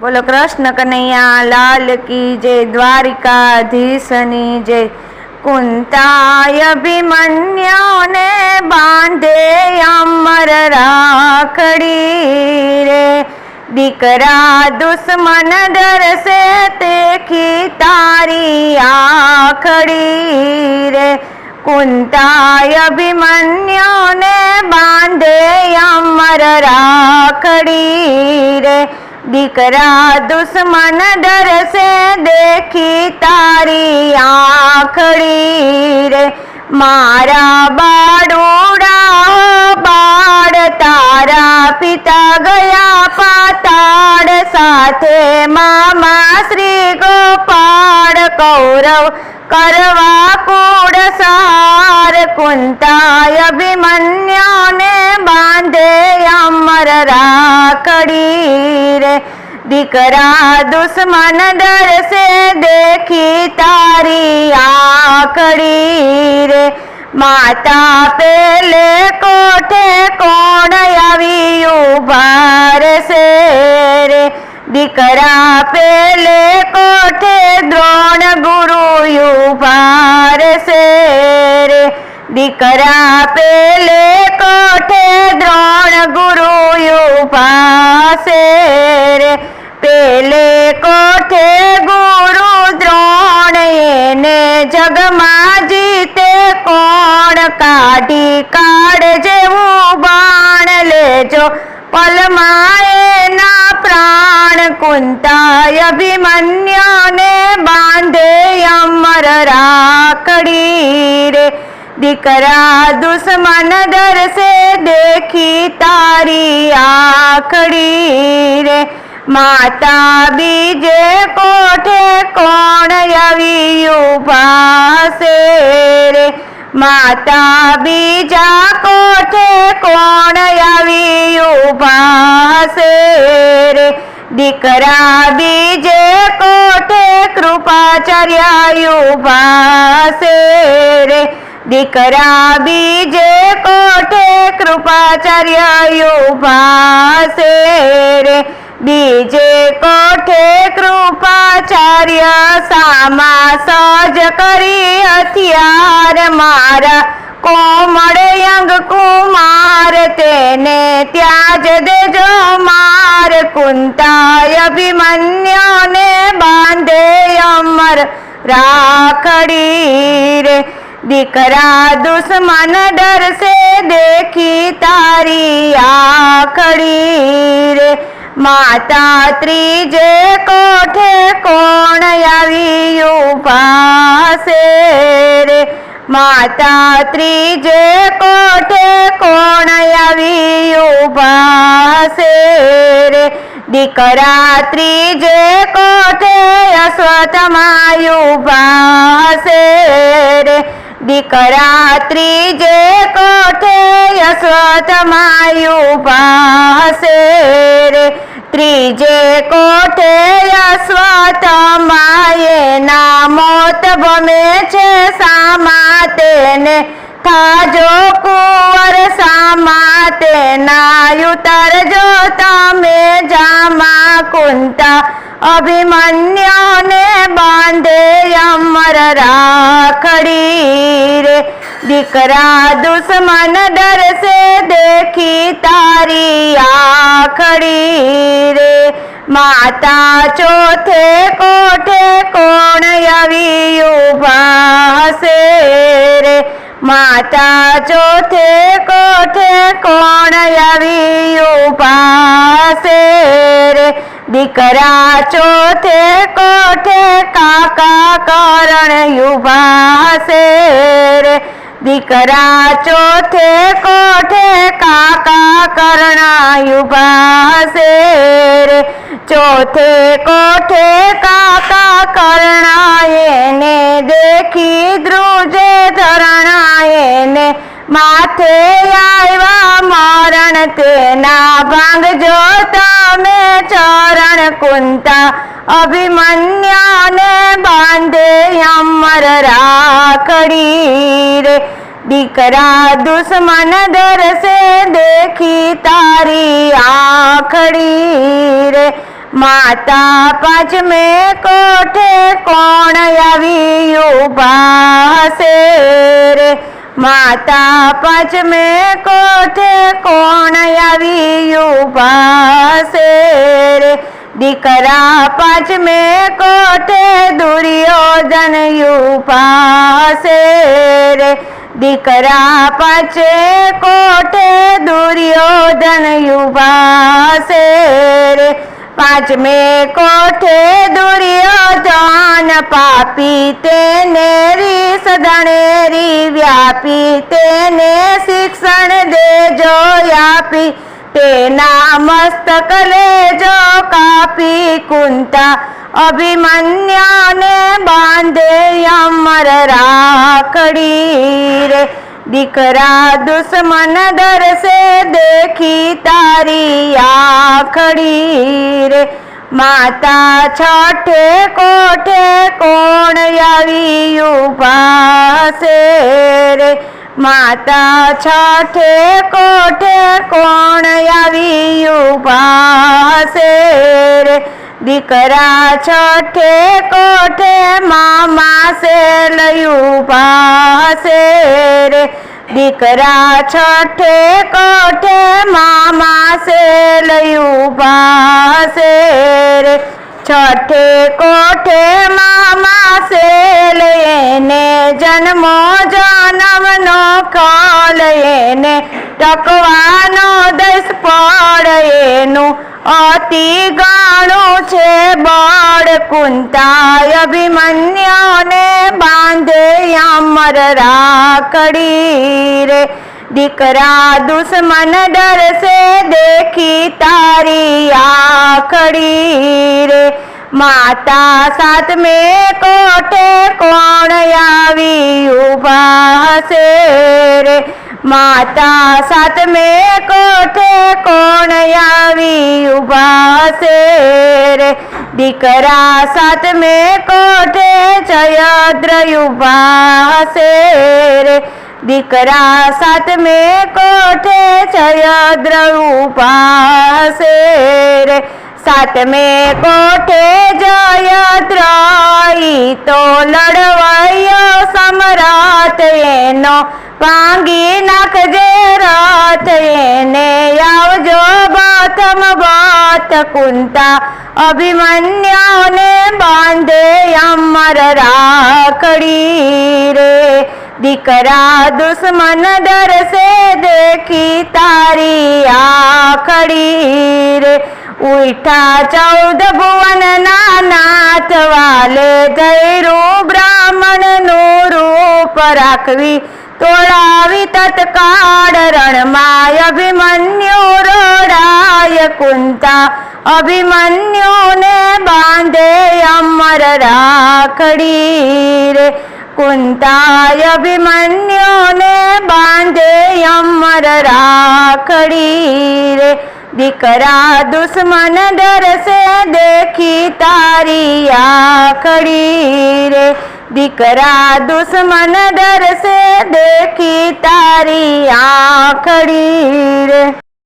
બોલો કૃષ્ણ કનૈયા, લાલ કી જય, દ્વારિકાધીશની જય. કુંતાય અભિમન્યોને બાંધે અમર રાખડી રે. દીકરા દુશ્મન ડરસે તેખી તારી આખડી રે. કુંતાય અભિમન્યોને બાંધે અમર રાખડી રે. દીકરા દુશ્મન ડરસે દેખી તારી આખડી રે. મારા બાળુડા બાળ, તારા પિતા ગયા પાતાળ સાથે. મામા શ્રી કૌરવ કરવા કુળ સાર કુંતાય અભિમન્યાને બાંધે અમર રાખડી રે દીકરા દુશ્મન ડરસે દેખી તારી આખડી રે માતા પેલે કોઠે કોણ આવી ઊભા રે દીકરા પેલે કોઠે દ્રોણ ગુરુ ઊભા રે. દીકરા પેલે કોઠે દ્રોણ ગુરુ છે રે. પેલે કોઠે ગુરુ દ્રોણ એને જગમાં જીતે કોણ? કાઢી કાઢ જેવું બાણ લેજો. પલમાં પ્રાણ કુંતાય અભિમન્યુને બાંધે અમર રાખડી રે દીકરા દુશ્મન દરસે દેખી તારી આખડી રે માતા બીજે કોઠે કોણ આવી ઊભા રે માતા બીજા કોઠે કોણ આવી ઊભા છે રે દીકરા બીજે કોઠે કૃપાચાર્ય ઊભા છે રે દીકરા બીજે કોઠે કૃપાચાર્ય ઊભા છે રે બીજે કોઠે કૃપાચાર્ય સામા સજ કરી હથિયાર મારા કોમળ અંગ કુમાર તેને ત્યાજ દેજો માર કુંતાય અભિમન્યુને બાંધે અમર રાખડી રે દીકરા દુશ્મન ડરશે દેખી તારી આખડી રે માતા ત્રીજે કોઠે કોણ આવી છે રે માતા ત્રીજે કોઠે કોણ આવી ઊભા રે દીકરા ત્રીજે કોઠે અશ્વતમાં ભાસે રે. દીકરા ત્રીજે કોઠે અશ્વતમાં ભાસે રે. ત્રીજે કોઠે અશ્વતમાં એના મોત ભમે છે સામા તેને. થાજો કુંવર સામા તેના ઉતરજો તમે જામા કુંતા. અભિમન્યને બાંધે અમર રાખડી રે. દીકરા દુશ્મન ડરસે દેખી તારી આખડી રે. માતા ચોથે કોઠે કોણ આવી ઊભા રે માતા ચોથે કોઠે કોણ આવી ઊભા છે રે? દીકરા ચોથે કોઠે કાકા કરણ યુભાસે રે? દીકરા ચોથે કોઠે કાકા કરણ યુભા છે રે? ચોથે કોઠે કાકા કરણા એને દેખી ધ્રુજે ધરણા માથે આવ્યા મરણ તેના ભાંગ જોતા તમે ચરણ કુંતા અભિમન્યુને બાંધે અમર રાખડી રે. દીકરા દુશ્મન દરસે દેખી તારી આખડી રે. માતા પાંચમે કોઠે કોણ આવી ઊભા હશે રે? માતા પાંચમે કોઠે કોણ આવી ઊભા હશે રે? દીકરા પાંચમે કોઠે દુર્યોધન ઊભા હશે રે? દીકરા પાંચે કોઠે દુર્યોધન યુવાસે રે? પાંચમે કોઠે દુર્યોધન પાપી તેને રી સદણેરી વ્યાપી, તેને શિક્ષણ દેજો આપી તેના મસ્તક લેજો કાપી, કુંતા અભિમન્યાને બાંધે અમર રાખડી રે. દીકરા દુશ્મન દરસે દેખી તારી આખડી રે. માતા છઠે કોઠે કોણ આવી ઊભા છે રે? માતા છઠે કોઠે કોણ આવી ઊભા છે રે? દીકરા છઠે કોઠે મામા સે લયું પાસે રે? દીકરા છઠે કોઠે મામા સે લયું પાસે રે? છઠે કોઠે મામા સે લઈને જન્મો જન્મનો ખોલ એને ટકવાનો દસ પડ એનું અતિ ગાણું છે બળ કુંતાય અભિમન્યુને બાંધે અમર રાખડી રે. દીકરા દુશ્મન ડરશે દેખી તારી આખડી રે. માતા સાતમે કોઠે કોણ આવી ઊભા હશે રે? માતા સાતમે કોઠે કોણ આવી ઊભા હશે રે? દીકરા સાતમે કોઠે જયદ્ર ઊભા હશે રે? દીકરા સાતમે કોઠે જયદ્ર ઊભા હશે રે? સાતમે કોઠે જયદ્ર તો લડવાયો સમ્રાટ એનો ભાંગી નાખજે રથ એને આવજો બાથમ બાત કુંતા અભિમન્યાને બાંધે અમર રાખડી રે. દીકરા દુશ્મન દરસે દેખી તારી આખડી રે. ઉઠા ચૌદ ભુવન ના નાથ વાલે ધૈરું બ્રાહ્મણનું રૂપ રાખવી તોડાવી તત્કાળ રણમાય અભિમન્યુ રોડાય કુંતા અભિમન્યુને બાંધે અમર રાખડી રે કુંતાય અભિમન્યુને બાંધે અમર રાખડી રે દીકરા દુશ્મન ડરસે દેખી તારી આખડી રે. દીકરા દુશ્મન ડરસે દેખી તારી આખડી રે.